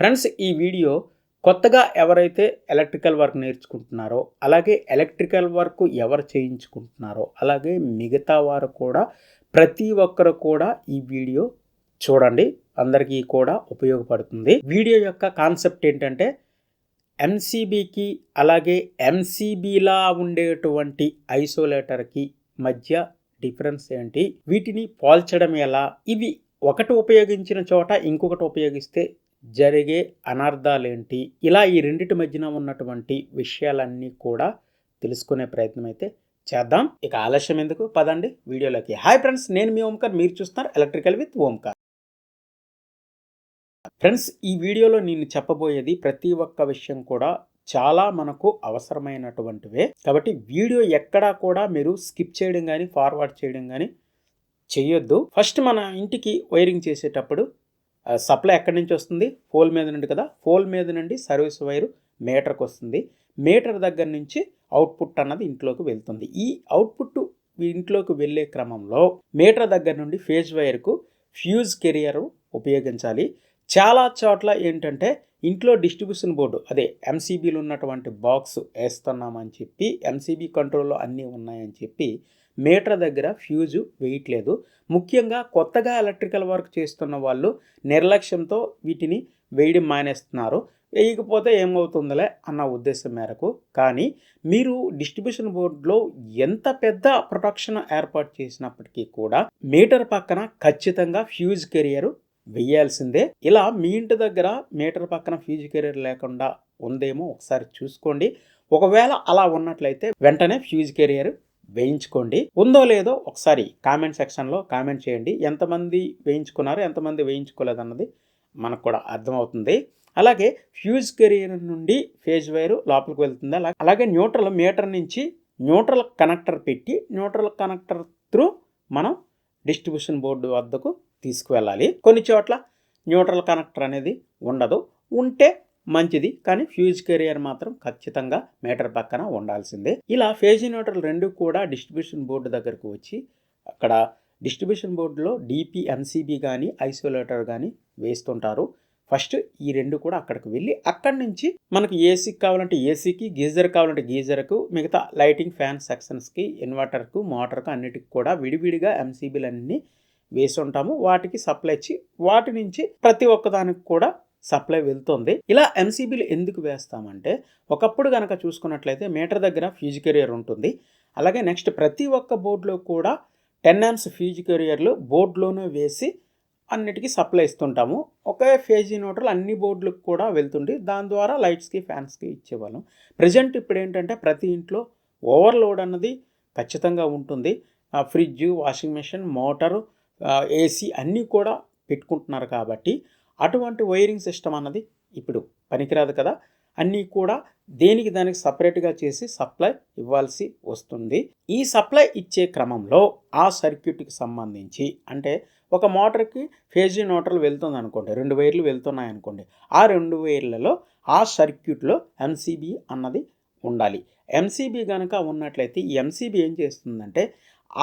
Friends ఈ video కొత్తగా ఎవరైతే ఎలక్ట్రికల్ వర్క్ నేర్చుకుంటున్నారో అలాగే ఎలక్ట్రికల్ వర్క్ ఎవరు చేయించుకుంటున్నారో అలాగే మిగతా వారు కూడా ప్రతి ఒక్కరు కూడా ఈ వీడియో చూడండి. అందరికీ కూడా ఉపయోగపడుతుంది. వీడియో యొక్క కాన్సెప్ట్ ఏంటంటే ఎంసీబీకి అలాగే ఎంసీబీలా ఉండేటువంటి ఐసోలేటర్కి మధ్య డిఫరెన్స్ ఏంటి? వీటిని పోల్చడం ఎలా? ఇవి ఒకటి ఉపయోగించిన చోట ఇంకొకటి ఉపయోగిస్తే జరిగే అనర్థాలేంటి ఇలా ఈ రెండిటి మధ్యన ఉన్నటువంటి విషయాలన్నీ కూడా తెలుసుకునే ప్రయత్నం అయితే చేద్దాం. ఇక ఆలస్యం ఎందుకు? పదండి. వీడియోలోకి. హాయ్ ఫ్రెండ్స్ నేను మీ ఓంకార్. మీరు చూస్తున్నారు ఎలక్ట్రికల్ విత్ ఓంకార్. ఫ్రెండ్స్ ఈ వీడియోలో నేను చెప్పబోయేది ప్రతి ఒక్క విషయం కూడా చాలా మనకు అవసరమైనటువంటివే. కాబట్టి వీడియో ఎక్కడా కూడా మీరు స్కిప్ చేయడం కానీ ఫార్వర్డ్ చేయడం కానీ చేయొద్దు ఫస్ట్ మన ఇంటికి వైరింగ్ చేసేటప్పుడు సప్లై ఎక్కడి నుంచి వస్తుంది? ఫోల్ మీద నుండి కదా? ఫోల్ మీద నుండి సర్వీస్ వైరు మీటర్కి వస్తుంది. మీటర్ దగ్గర నుంచి అవుట్పుట్ అన్నది ఇంట్లోకి వెళ్తుంది. ఈ అవుట్పుట్ ఇంట్లోకి వెళ్ళే క్రమంలో మీటర్ దగ్గర నుండి ఫేజ్ వైర్కు ఫ్యూజ్ కెరియర్ ఉపయోగించాలి. చాలా చోట్ల ఏంటంటే ఇంట్లో డిస్ట్రిబ్యూషన్ బోర్డు అదే ఎంసీబీలు ఉన్నటువంటి బాక్స్ వేస్తున్నామని చెప్పి ఎంసీబీ కంట్రోల్లో అన్నీ ఉన్నాయని చెప్పి మీటర్ దగ్గర ఫ్యూజు వేయట్లేదు. ముఖ్యంగా కొత్తగా ఎలక్ట్రికల్ వర్క్ చేస్తున్న వాళ్ళు నిర్లక్ష్యంతో వీటిని వేయడం మానేస్తున్నారు. వేయకపోతే ఏమవుతుందిలే అన్న ఉద్దేశం మేరకు. కానీ మీరు డిస్ట్రిబ్యూషన్ బోర్డులో ఎంత పెద్ద ప్రొటెక్షన్ ఏర్పాటు చేసినప్పటికీ కూడా మీటర్ పక్కన ఖచ్చితంగా ఫ్యూజ్ కెరియర్ వెయ్యాల్సిందే ఇలా మీ ఇంటి దగ్గర మీటర్ పక్కన ఫ్యూజ్ కెరియర్ లేకుండా ఉందేమో ఒకసారి చూసుకోండి. ఒకవేళ అలా ఉన్నట్లయితే వెంటనే ఫ్యూజ్ కెరియర్ వేయించుకోండి. ఉందో లేదో ఒకసారి కామెంట్ సెక్షన్లో కామెంట్ చేయండి. ఎంతమంది వేయించుకున్నారు ఎంతమంది వేయించుకోలేదు అన్నది మనకు కూడా అర్థమవుతుంది. అలాగే ఫ్యూజ్ కెరియర్ నుండి ఫేజ్ వైర్ లోపలికి వెళ్తుంది. అలాగే న్యూట్రల్ మీటర్ నుంచి న్యూట్రల్ కనెక్టర్ పెట్టి న్యూట్రల్ కనెక్టర్ త్రూ మనం డిస్ట్రిబ్యూషన్ బోర్డు వద్దకు తీసుకువెళ్ళాలి. కొన్ని చోట్ల న్యూట్రల్ కనెక్టర్ అనేది ఉండదు. ఉంటే మంచిది. కానీ ఫ్యూజ్ కెరియర్ మాత్రం ఖచ్చితంగా మీటర్ పక్కన ఉండాల్సిందే. ఇలా ఫేజ్ న్యూట్రల్ రెండు కూడా డిస్ట్రిబ్యూషన్ బోర్డు దగ్గరకు వచ్చి అక్కడ డిస్ట్రిబ్యూషన్ బోర్డులో డిపి ఎంసీబీ కానీ ఐసోలేటర్ కానీ వేస్తుంటారు. ఫస్ట్ ఈ రెండు కూడా అక్కడికి వెళ్ళి అక్కడి నుంచి మనకు ఏసీకి కావాలంటే ఏసీకి గీజర్ కావాలంటే గీజర్కు మిగతా లైటింగ్ ఫ్యాన్ సెక్షన్స్కి ఇన్వర్టర్కు మోటార్కు అన్నిటికి కూడా విడివిడిగా ఎంసీబీలన్నీ వేసి ఉంటాము వాటికి సప్లై ఇచ్చి వాటి నుంచి ప్రతి ఒక్కదానికి కూడా సప్లై వెళ్తుంది. ఇలా ఎంసీబీలు ఎందుకు వేస్తామంటే ఒకప్పుడు కనుక చూసుకున్నట్లయితే మీటర్ దగ్గర ఫ్యూజ్ కెరియర్ ఉంటుంది. అలాగే నెక్స్ట్ ప్రతి ఒక్క బోర్డులో కూడా టెన్ యామ్స్ ఫ్యూజ్ కెరియర్లు బోర్డులోనే వేసి అన్నిటికీ సప్లై ఇస్తుంటాము. ఒకే ఫేజీ నోటర్లు అన్ని బోర్డులకు కూడా వెళ్తుండే దాని ద్వారా లైట్స్కి ఫ్యాన్స్కి ఇచ్చేవాళ్ళం. ప్రజెంట్ ఇప్పుడు ఏంటంటే ప్రతి ఇంట్లో ఓవర్లోడ్ అన్నది ఖచ్చితంగా ఉంటుంది. Fridge washing machine motor AC అన్నీ కూడా పెట్టుకుంటున్నారు కాబట్టి అటువంటి వైరింగ్ సిస్టమ్ అన్నది ఇప్పుడు పనికిరాదు కదా. అన్నీ కూడా దేనికి దానికి సపరేట్గా చేసి సప్లై ఇవ్వాల్సి వస్తుంది. ఈ సప్లై ఇచ్చే క్రమంలో ఆ సర్క్యూట్కి సంబంధించి అంటే ఒక మోటార్కి ఫేజీ నోటర్లు వెళ్తుంది అనుకోండి రెండు వైర్లు వెళ్తున్నాయి అనుకోండి ఆ రెండు వైర్లలో ఆ సర్క్యూట్లో ఎంసీబీ అన్నది ఉండాలి. ఎంసీబీ కనుక ఉన్నట్లయితే ఈ ఎంసీబీ ఏం చేస్తుందంటే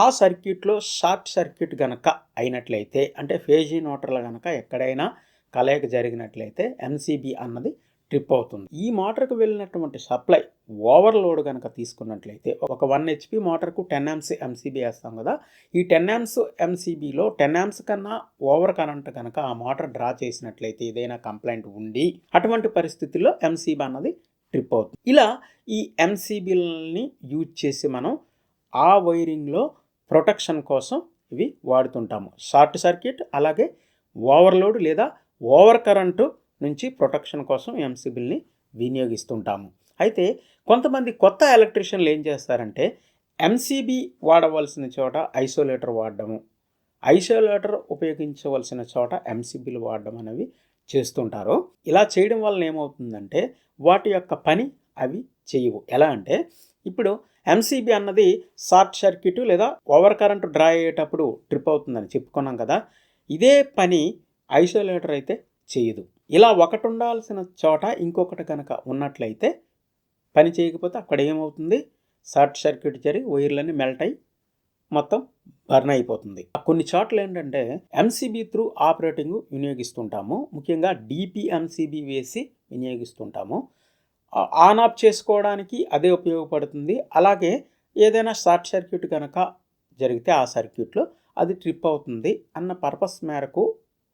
ఆ సర్క్యూట్లో షార్ట్ సర్క్యూట్ కనుక అయినట్లయితే అంటే ఫేజీ నోటర్లు కనుక ఎక్కడైనా కలయిక జరిగినట్లయితే ఎంసీబీ అన్నది ట్రిప్ అవుతుంది. ఈ మోటార్కు వెళ్ళినటువంటి సప్లై ఓవర్లోడ్ కనుక తీసుకున్నట్లయితే ఒక one HP మోటార్కు ten M C M C B వేస్తాం కదా ఈ టెన్ ఎంస్ ఎంసీబీలో టెన్ ఎంస్ కన్నా ఓవర్ కరెంట్ కనుక ఆ మోటార్ డ్రా చేసినట్లయితే ఏదైనా కంప్లైంట్ ఉండి అటువంటి పరిస్థితుల్లో ఎంసీబీ అన్నది ట్రిప్ అవుతుంది. ఇలా ఈ ఎంసీబీలని యూజ్ చేసి మనం ఆ వైరింగ్లో ప్రొటెక్షన్ కోసం ఇవి వాడుతుంటాము. షార్ట్ సర్క్యూట్ అలాగే ఓవర్లోడ్ లేదా ఓవర్ కరెంటు నుంచి ప్రొటెక్షన్ కోసం ఎంసీబీల్ని వినియోగిస్తుంటాము. అయితే కొంతమంది కొత్త ఎలక్ట్రీషియన్లు ఏం చేస్తారంటే ఎంసీబీ వాడవలసిన చోట ఐసోలేటర్ వాడడము ఐసోలేటర్ ఉపయోగించవలసిన చోట ఎంసీబీలు వాడడం అనేవి చేస్తుంటారు. ఇలా చేయడం వలన ఏమవుతుందంటే వాటి యొక్క పని అవి చేయవు. ఎలా అంటే ఇప్పుడు ఎంసీబీ అన్నది షార్ట్ సర్క్యూట్ లేదా ఓవర్ కరెంట్ డ్రా అయ్యేటప్పుడు ట్రిప్ అవుతుందని చెప్పుకున్నాం కదా ఇదే పని ఐసోలేటర్ అయితే చేయదు. ఇలా ఒకటి ఉండాల్సిన చోట ఇంకొకటి కనుక ఉన్నట్లయితే పని చేయకపోతే అక్కడ ఏమవుతుంది? షార్ట్ సర్క్యూట్ జరిగి వైర్లన్నీ మెల్ట్ అయ్యి మొత్తం బర్న్ అయిపోతుంది. కొన్ని చోట్ల ఏంటంటే ఎంసీబీ త్రూ ఆపరేటింగ్ వినియోగిస్తుంటాము. ముఖ్యంగా డిపిఎంసీబీ వేసి వినియోగిస్తుంటాము. ఆన్ ఆఫ్ చేసుకోవడానికి అదే ఉపయోగపడుతుంది. అలాగే ఏదైనా షార్ట్ సర్క్యూట్ కనుక జరిగితే ఆ సర్క్యూట్లో అది ట్రిప్ అవుతుంది అన్న పర్పస్ మేరకు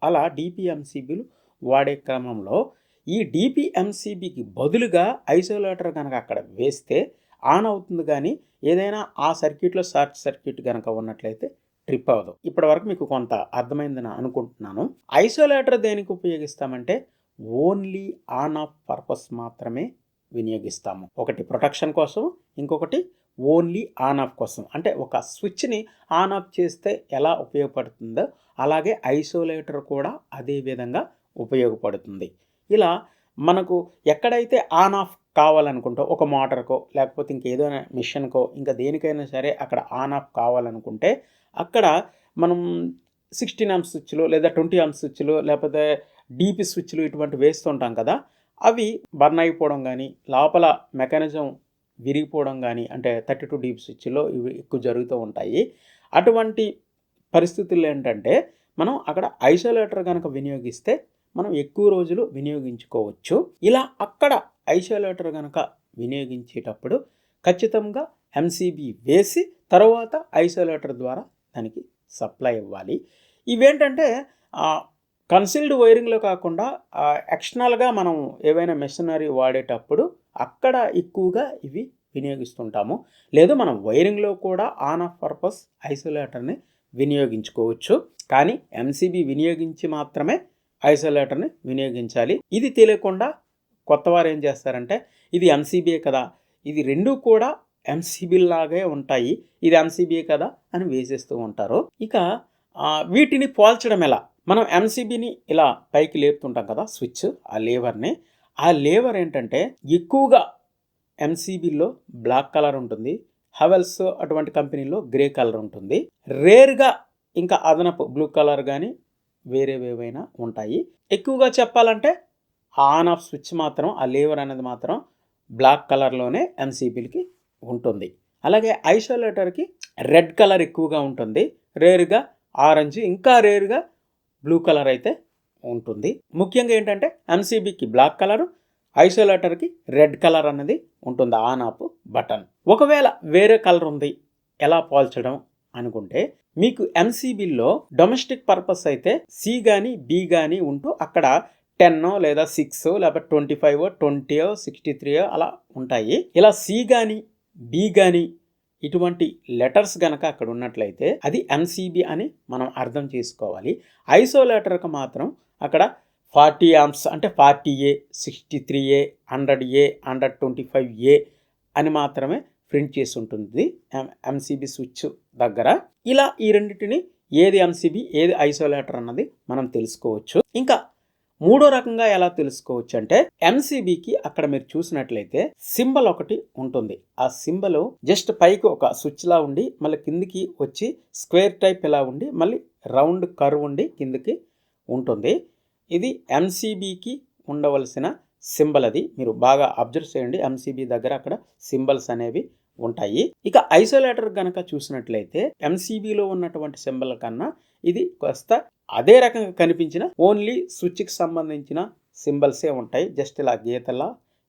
అలా డిపిఎంసీబీలు వాడే క్రమంలో ఈ డిపిఎంసీబీకి బదులుగా ఐసోలేటర్ కనుక అక్కడ వేస్తే ఆన్ అవుతుంది కానీ ఏదైనా ఆ సర్క్యూట్లో షార్ట్ సర్క్యూట్ కనుక ఉన్నట్లయితే ట్రిప్ అవ్వదు. ఇప్పటి వరకు మీకు కొంత అర్థమైందని అనుకుంటున్నాను. ఐసోలేటర్ దేనికి ఉపయోగిస్తామంటే ఓన్లీ ఆన్ ఆఫ్ పర్పస్ మాత్రమే వినియోగిస్తాము. ఒకటి ప్రొటెక్షన్ కోసం ఇంకొకటి ఓన్లీ ఆన్ ఆఫ్ కోసం. అంటే ఒక స్విచ్ని ఆన్ ఆఫ్ చేస్తే ఎలా ఉపయోగపడుతుందో అలాగే ఐసోలేటర్ కూడా అదే విధంగా ఉపయోగపడుతుంది. ఇలా మనకు ఎక్కడైతే ఆన్ ఆఫ్ కావాలనుకుంటో ఒక మోటార్కో లేకపోతే ఇంకేదైనా మిషన్కో ఇంకా దేనికైనా సరే అక్కడ ఆన్ ఆఫ్ కావాలనుకుంటే అక్కడ మనం సిక్స్టీన్ ఆమ్ స్విచ్లు లేదా ట్వంటీ ఆమ్ స్విచ్లు లేకపోతే డీపీ స్విచ్లు ఇటువంటి వేస్తుంటాం కదా అవి బర్న్ అయిపోవడం కానీ లోపల మెకానిజం విరిగిపోవడం కానీ అంటే థర్టీ టూ డీప్ స్విచ్లో ఇవి ఎక్కువ జరుగుతూ ఉంటాయి. అటువంటి పరిస్థితుల్లో ఏంటంటే మనం అక్కడ ఐసోలేటర్ కనుక వినియోగిస్తే మనం ఎక్కువ రోజులు వినియోగించుకోవచ్చు. ఇలా అక్కడ ఐసోలేటర్ కనుక వినియోగించేటప్పుడు ఖచ్చితంగా ఎంసీబీ వేసి తర్వాత ఐసోలేటర్ ద్వారా దానికి సప్లై ఇవ్వాలి. ఇవేంటంటే కన్సిల్డ్ వైరింగ్లో కాకుండా ఎక్స్టర్నల్గా మనం ఏవైనా మెషినరీ వాడేటప్పుడు అక్కడ ఎక్కువగా ఇవి వినియోగిస్తుంటాము. లేదు మనం వైరింగ్లో కూడా ఆన్ ఆఫ్ పర్పస్ ఐసోలేటర్ని వినియోగించుకోవచ్చు. కానీ ఎంసీబీ వినియోగించి మాత్రమే ఐసోలేటర్ని వినియోగించాలి. ఇది తెలియకుండా కొత్త వారు ఏం చేస్తారంటే ఇది ఎంసీబీఏ కదా ఇది రెండు కూడా ఎంసీబీ లాగే ఉంటాయి ఇది ఎంసీబీఏ కదా అని వేసేస్తూ ఉంటారు. ఇక వీటిని పోల్చడం ఎలా? మనం ఎంసీబీని ఇలా పైకి లేపుతుంటాం కదా స్విచ్ ఆ లేవర్ని ఆ లేవర్ ఏంటంటే ఎక్కువగా ఎంసీబీలో బ్లాక్ కలర్ ఉంటుంది. హవెల్స్ అటువంటి కంపెనీలో గ్రే కలర్ ఉంటుంది. రేర్గా ఇంకా అదనపు బ్లూ కలర్ కానీ వేరేవేవైనా ఉంటాయి. ఎక్కువగా చెప్పాలంటే ఆన్ ఆఫ్ స్విచ్ మాత్రం ఆ లేవర్ అనేది మాత్రం బ్లాక్ కలర్లోనే ఎంసీబీలకి ఉంటుంది. అలాగే ఐసోలేటర్కి రెడ్ కలర్ ఎక్కువగా ఉంటుంది. రేరుగా ఆరెంజ్ ఇంకా రేరుగా బ్లూ కలర్ అయితే ఉంటుంది. ముఖ్యంగా ఏంటంటే ఎంసీబీకి బ్లాక్ కలరు ఐసోలేటర్కి రెడ్ కలర్ అనేది ఉంటుంది ఆన్ ఆఫ్ బటన్ ఒకవేళ వేరే కలర్ ఉంది ఎలా పోల్చడం అనుకుంటే మీకు ఎంసీబీలో డొమెస్టిక్ పర్పస్ అయితే సి కానీ బి కానీ ఉంటూ అక్కడ టెన్ లేదా సిక్స్ లేకపోతే twenty five twenty sixty three అలా ఉంటాయి. ఇలా సి కానీ బి కానీ ఇటువంటి లెటర్స్ గనక అక్కడ ఉన్నట్లయితే అది ఎంసీబీ అని మనం అర్థం చేసుకోవాలి. ఐసోలేటర్కి మాత్రం అక్కడ ఫార్టీ ఆమ్స్ అంటే forty A sixty three A hundred A hundred twenty five A అని మాత్రమే ప్రింట్ చేసి ఉంటుంది. ఎంసీబీ స్విచ్ దగ్గర. ఇలా ఈ రెండింటిని ఏది ఎంసీబీ ఏది ఐసోలేటర్ అన్నది మనం తెలుసుకోవచ్చు. ఇంకా మూడో రకంగా ఎలా తెలుసుకోవచ్చు అంటే ఎంసీబీకి అక్కడ మీరు చూసినట్లయితే సింబల్ ఒకటి ఉంటుంది. ఆ సింబల్ జస్ట్ పైకి ఒక స్విచ్ లా ఉండి మళ్ళీ కిందికి వచ్చి స్క్వేర్ టైప్ ఇలా ఉండి మళ్ళీ రౌండ్ కర్వ్ ఉండి కిందికి ఉంటుంది. ఇది ఎంసీబీకి ఉండవలసిన సింబల్ అది. మీరు బాగా అబ్జర్వ్ చేయండి. ఎంసీబీ దగ్గర అక్కడ సింబల్స్ అనేవి ఉంటాయి. ఇక ఐసోలేటర్ గనక చూసినట్లయితే ఎంసీబీలో ఉన్నటువంటి సింబల్ కన్నా ఇది కాస్త అదే రకంగా కనిపించిన ఓన్లీ స్విచ్కి సంబంధించిన సింబల్సే ఉంటాయి. జస్ట్ ఇలా గీతలా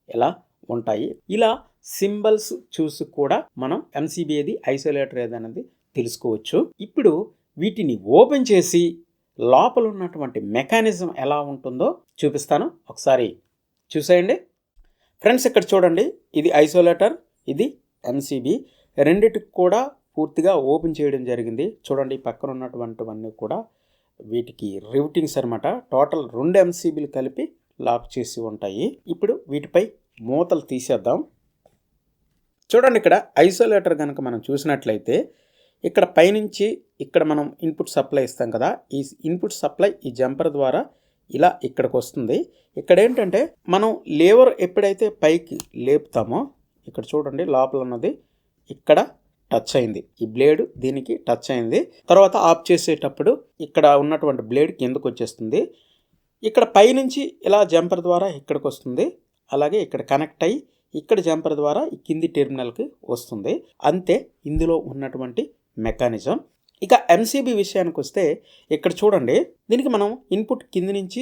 ఇలా ఉంటాయి. ఇలా సింబల్స్ చూసి కూడా మనం ఎంసీబీ ఏది ఐసోలేటర్ ఏదన్నది తెలుసుకోవచ్చు. ఇప్పుడు వీటిని ఓపెన్ చేసి లోపల ఉన్నటువంటి మెకానిజం ఎలా ఉంటుందో చూపిస్తాను. ఒకసారి చూసేయండి. ఫ్రెండ్స్ ఇక్కడ చూడండి. ఇది ఐసోలేటర్ ఇది ఎంసీబీ రెండిటికి కూడా పూర్తిగా ఓపెన్ చేయడం జరిగింది. చూడండి పక్కన ఉన్నటువంటివన్నీ కూడా వీటికి రివిటింగ్స్ అనమాట టోటల్ రెండు ఎంసీబీలు కలిపి లాక్ చేసి ఉంటాయి. ఇప్పుడు వీటిపై మూతలు తీసేద్దాం. చూడండి ఇక్కడ ఐసోలేటర్ కనుక మనం చూసినట్లయితే ఇక్కడ పైనుంచి ఇక్కడ మనం ఇన్పుట్ సప్లై ఇస్తాం కదా. ఈ ఇన్పుట్ సప్లై ఈ జంపర్ ద్వారా ఇలా ఇక్కడికి వస్తుంది. ఇక్కడ ఏంటంటే మనం లేవర్ ఎప్పుడైతే పైకి లేపుతామో ఇక్కడ చూడండి లోపల ఉన్నది ఇక్కడ టచ్ అయింది. ఈ బ్లేడ్ దీనికి టచ్ అయింది. తర్వాత ఆఫ్ చేసేటప్పుడు ఇక్కడ ఉన్నటువంటి బ్లేడ్ కిందకు వచ్చేస్తుంది. ఇక్కడ పైనుంచి ఇలా జంపర్ ద్వారా ఇక్కడికి వస్తుంది. అలాగే ఇక్కడ కనెక్ట్ అయ్యి ఇక్కడ జంపర్ ద్వారా ఈ కింది టెర్మినల్కి వస్తుంది. అంతే ఇందులో ఉన్నటువంటి మెకానిజం ఇక ఎంసీబీ విషయానికి వస్తే ఇక్కడ చూడండి దీనికి మనం ఇన్పుట్ కింది నుంచి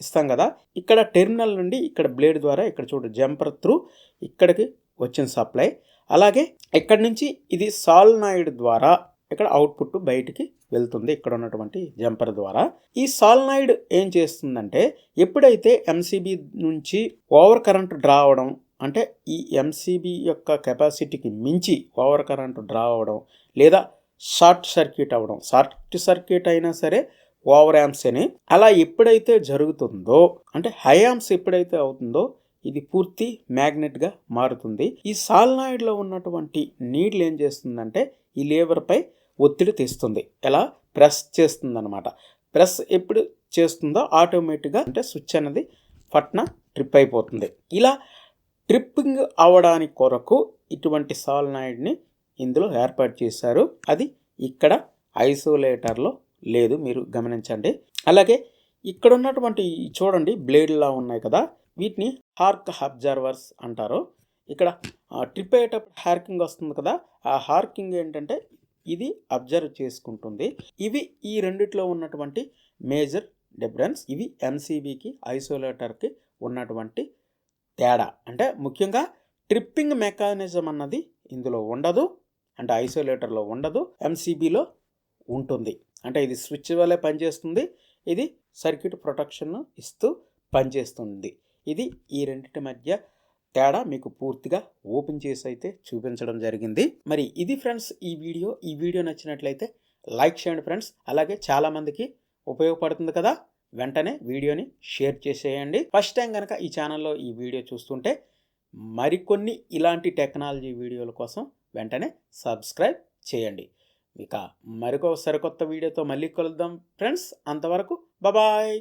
ఇస్తాం కదా. ఇక్కడ టెర్మినల్ నుండి ఇక్కడ బ్లేడ్ ద్వారా ఇక్కడ చూడు జంపర్ త్రూ ఇక్కడికి వచ్చిన సప్లై. అలాగే ఇక్కడ నుంచి ఇది సాల్నాయిడ్ ద్వారా ఇక్కడ అవుట్పుట్ బయటికి వెళ్తుంది ఇక్కడ ఉన్నటువంటి జంపర్ ద్వారా. ఈ సాల్నాయిడ్ ఏం చేస్తుందంటే ఎప్పుడైతే ఎంసీబీ నుంచి ఓవర్ కరెంట్ డ్రా అవడం అంటే ఈ ఎంసీబీ యొక్క కెపాసిటీకి మించి ఓవర్ కరెంట్ డ్రా అవడం లేదా షార్ట్ సర్క్యూట్ అవ్వడం. షార్ట్ సర్క్యూట్ అయినా సరే ఓవర్ యాంప్స్ అని. అలా ఎప్పుడైతే జరుగుతుందో అంటే హై యాంప్స్ ఎప్పుడైతే అవుతుందో ఇది పూర్తి మ్యాగ్నెట్గా మారుతుంది. ఈ సాల్నాయిడ్లో ఉన్నటువంటి నీడ్లు ఏం చేస్తుందంటే ఈ లేబర్పై ఒత్తిడి తెస్తుంది. ఎలా? ప్రెస్ చేస్తుంది అనమాట ప్రెస్ ఎప్పుడు చేస్తుందో ఆటోమేటిక్గా అంటే స్విచ్ అనేది పట్న ట్రిప్ అయిపోతుంది. ఇలా ట్రిప్పింగ్ అవడానికి కొరకు ఇటువంటి సాల్నాయిడ్ని ఇందులో ఏర్పాటు చేశారు. అది ఇక్కడ ఐసోలేటర్లో లేదు మీరు గమనించండి. అలాగే ఇక్కడ ఉన్నటువంటి చూడండి బ్లేడ్లా ఉన్నాయి కదా వీటిని హార్క్ అబ్జర్వర్స్ అంటారు. ఇక్కడ ట్రిప్ అయ్యేటప్పుడు హార్కింగ్ వస్తుంది కదా ఆ హార్కింగ్ ఏంటంటే ఇది అబ్జర్వ్ చేసుకుంటుంది. ఇవి ఈ రెండిట్లో ఉన్నటువంటి మేజర్ డిఫరెన్స్ ఇవి ఎన్సీబీకి ఐసోలేటర్కి ఉన్నటువంటి తేడా. అంటే ముఖ్యంగా ట్రిప్పింగ్ మెకానిజం అన్నది ఇందులో ఉండదు. అంటే ఐసోలేటర్లో ఉండదు ఎంసీబీలో ఉంటుంది. అంటే ఇది స్విచ్ వల్లే పనిచేస్తుంది ఇది సర్క్యూట్ ప్రొటెక్షన్ ఇస్తూ పనిచేస్తుంది. ఇది ఈ రెండింటి మధ్య తేడా మీకు పూర్తిగా ఓపెన్ చేసి అయితే చూపించడం జరిగింది. మరి ఇది ఫ్రెండ్స్ ఈ వీడియో. ఈ వీడియో నచ్చినట్లయితే లైక్ చేయండి ఫ్రెండ్స్. అలాగే చాలామందికి ఉపయోగపడుతుంది కదా? వెంటనే వీడియోని షేర్ చేసేయండి. ఫస్ట్ టైం కనుక ఈ ఛానల్లో ఈ వీడియో చూస్తుంటే మరికొన్ని ఇలాంటి టెక్నాలజీ వీడియోల కోసం వెంటనే సబ్స్క్రైబ్ చేయండి. ఇక మరొక సరికొత్త వీడియోతో మళ్ళీ కలుద్దాం. ఫ్రెండ్స్ అంతవరకు బాబాయ్!